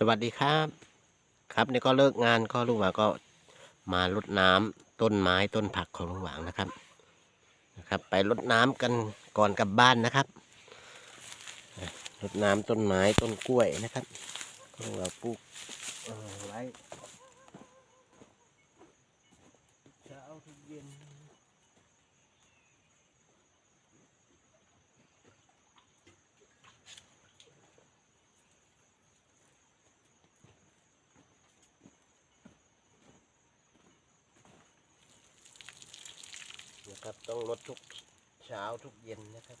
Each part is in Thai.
สวัสดีครับ ครับนี่ก็เลิกงานก็ลุงหวางก็มารดน้ำต้นไม้ต้นผักของลุงหวางนะครับนะครับ ไปรดน้ำกันก่อนกลับบ้านนะครับรดน้ำต้นไม้ต้นกล้วยนะครับลุงหวางปลูกเอ่อไว้เช้าทุกเย็น นะครับ ต้องลดทุกเช้าทุกเย็นนะครับ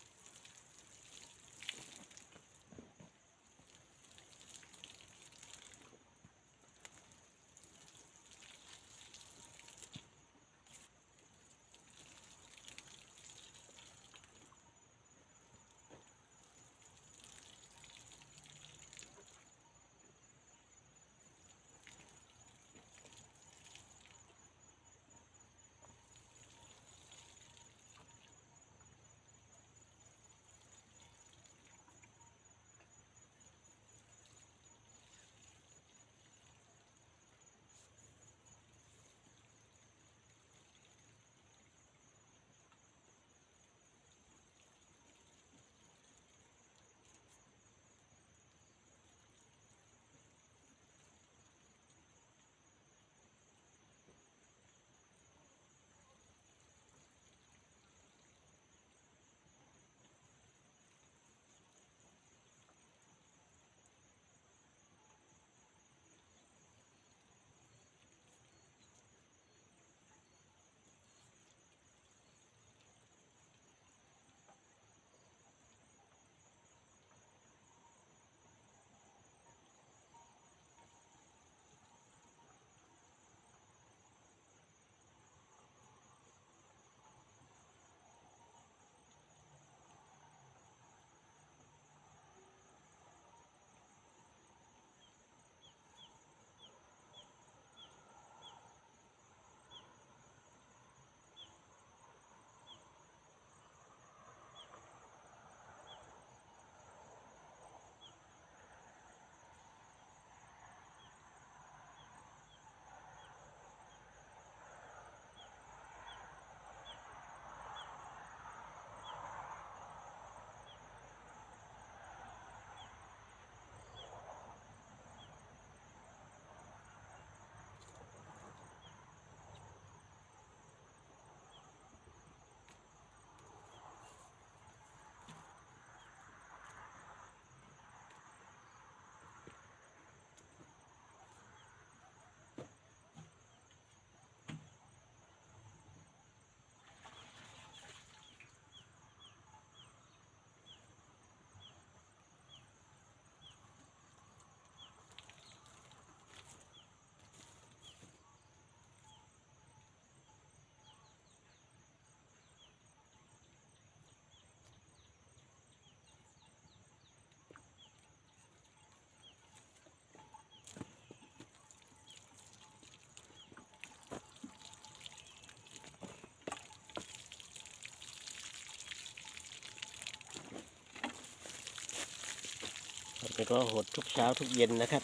แต่ก็หดทุกเช้าทุกเย็นนะครับ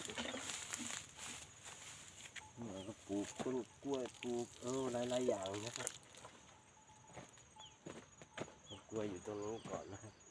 ปลูกต้นกล้วยปลูกเออหลายๆอย่างนะครับกล้วยอยู่ตรงนู้นก่อนนะครับ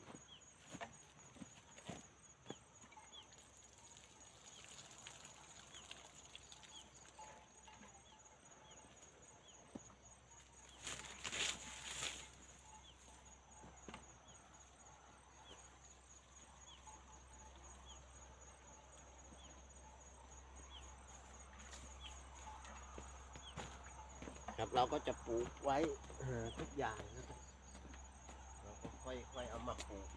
ครับ เราก็จะปลูกไว้ทุกอย่างนะครับ เราก็ค่อยๆเอามาปลูก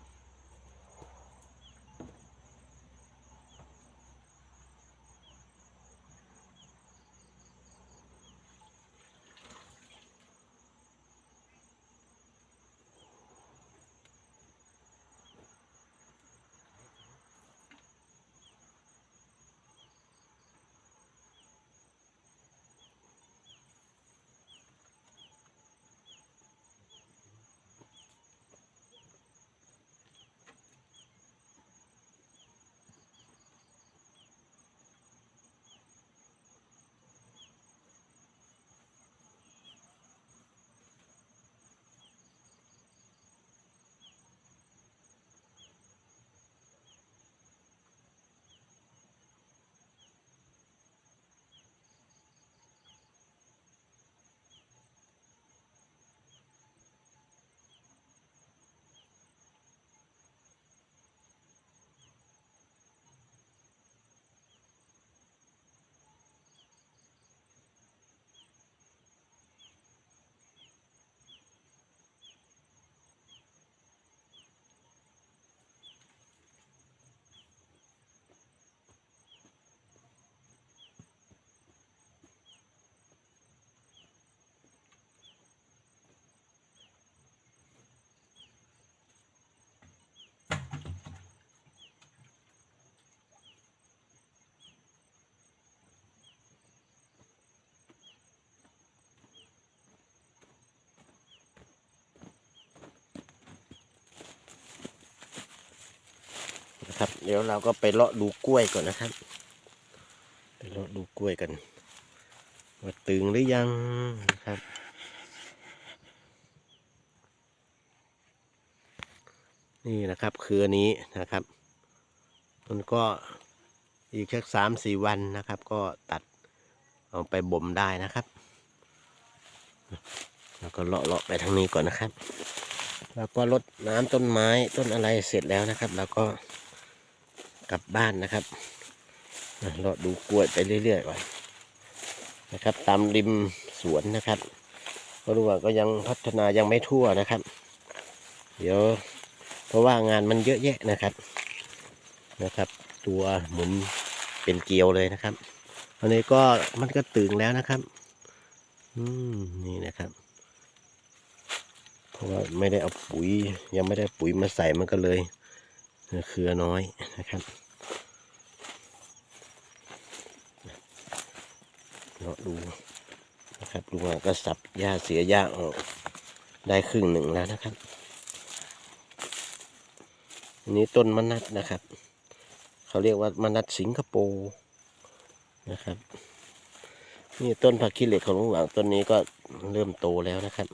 นะครับ เดี๋ยวเราก็ไปเลาะดูกล้วยก่อนนะครับ ไปเลาะดูกล้วยกันว่าตึงหรือยังนะครับนี่นะครับคือนี้นะครับ มันก็อีกแค่สามสี่วันนะครับ ก็ตัดเอาไปบ่มได้นะครับ แล้วก็เลาะเลาะไปทางนี้ก่อนนะครับ แล้วก็รดน้ำต้นไม้ต้นอะไรเสร็จแล้วนะครับ แล้วก็ กลับบ้านนะครับอะเลาดูกล้วยไปเรื่อยๆก่อนนะครับ ตามริมสวนนะครับก็รู้ว่าก็ยังพัฒนายังไม่ทั่วนะครับ เดี๋ยวเพราะว่างานมันเยอะแยะนะครับนะครับ ตัวหมุนเป็นเกลียวเลยนะครับอันนี้ก็มันก็ตึงแล้วนะครับ อืมนี่นะครับ เพราะว่าไม่ได้เอาปุ๋ย ยังไม่ได้ปุ๋ยมาใส่มันก็เลย เคือน้อยนะครับเราดูนะครับลุงอะก็สับหญ้าเสียหญ้าออกได้ครึ่งหนึ่งแล้วนะครับอันนี้ต้นมะนัดนะครับ เขาเรียกว่ามะนัดสิงคโปร์นะครับนี่ต้นผักขี้เหล็กของลุงหวังต้นนี้ก็เริ่มโตแล้วนะครับ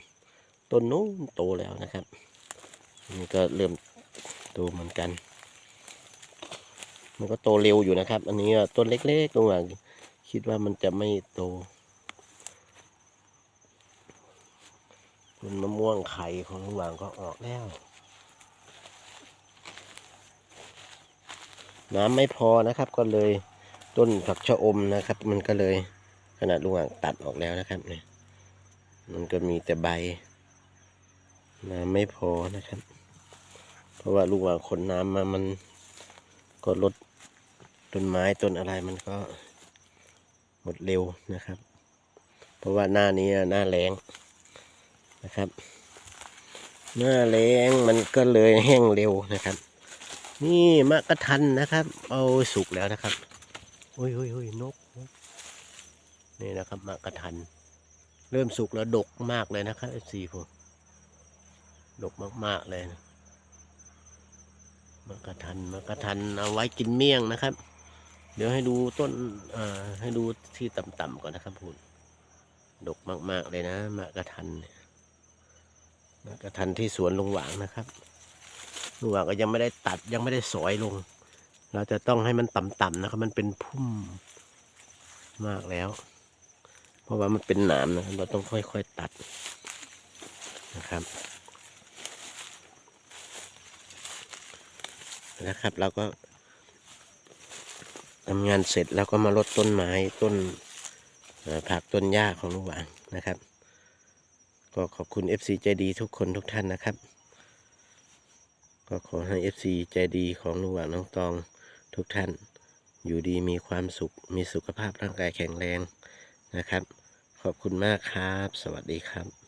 ต้นนู้นโตแล้วนะครับ นี่ก็เริ่ม โตเหมือนกัน มันก็โตเร็วอยู่นะครับ อันนี้ต้นเล็กๆลุงหวังคิดว่ามันจะไม่โตต้นมะม่วงไข่ของลุงหวังก็ออกแล้ว น้ำไม่พอนะครับ ก็เลยต้นผักชะอมนะครับ มันก็เลยขนาดลุงอ่างตัดออกแล้วนะครับเนี่ยมันก็มีแต่ใบ น้ำไม่พอนะครับ ราะว่าลุงอ่างขนน้ำมามันก็ลดต้นไม้ต้นอะไรมันก็หมดเร็วนะครับ เพราะว่าหน้านี้หน้าแรงนะครับ หน้าแรงมันก็เลยแห้งเร็วนะครับ นี่มะกะทันนะครับ เอาสุกแล้วนะครับโอ้ยโอ้ยโอ้ยนกนี่นะครับมะกะทัน เริ่มสุกแล้วดกมากเลยนะครับสีผมดกมากๆเลยนะ มะกะทันมะกะทันเอาไว้กินเมี่ยงนะครับ เดี๋ยวให้ดูต้นให้ดูที่ต่ำๆก่อนนะครับพูดดกมาก ๆ เลยนะมะกะทันเนี่ยมะกะทันที่สวนลุงหวางนะครับลุงหวางก็ยังไม่ได้ตัดยังไม่ได้สอยลง เราจะต้องให้มันต่ำๆนะครับ มันเป็นพุ่มมากแล้ว เพราะว่ามันเป็นหนามนะครับเราต้องค่อยๆตัดนะครับ นะครับ เราก็ทำงานเสร็จแล้วก็มาลดต้นไม้ต้นผักต้นหญ้าของลุงหวางนะครับ ก็ขอบคุณ FC ใจดีทุกคนทุกท่านนะครับ ก็ขอให้ FC ใจดีของลุงหวางน้องตองทุกท่าน อยู่ดีมีความสุขมีสุขภาพร่างกายแข็งแรงนะครับ ขอบคุณมากครับ สวัสดีครับ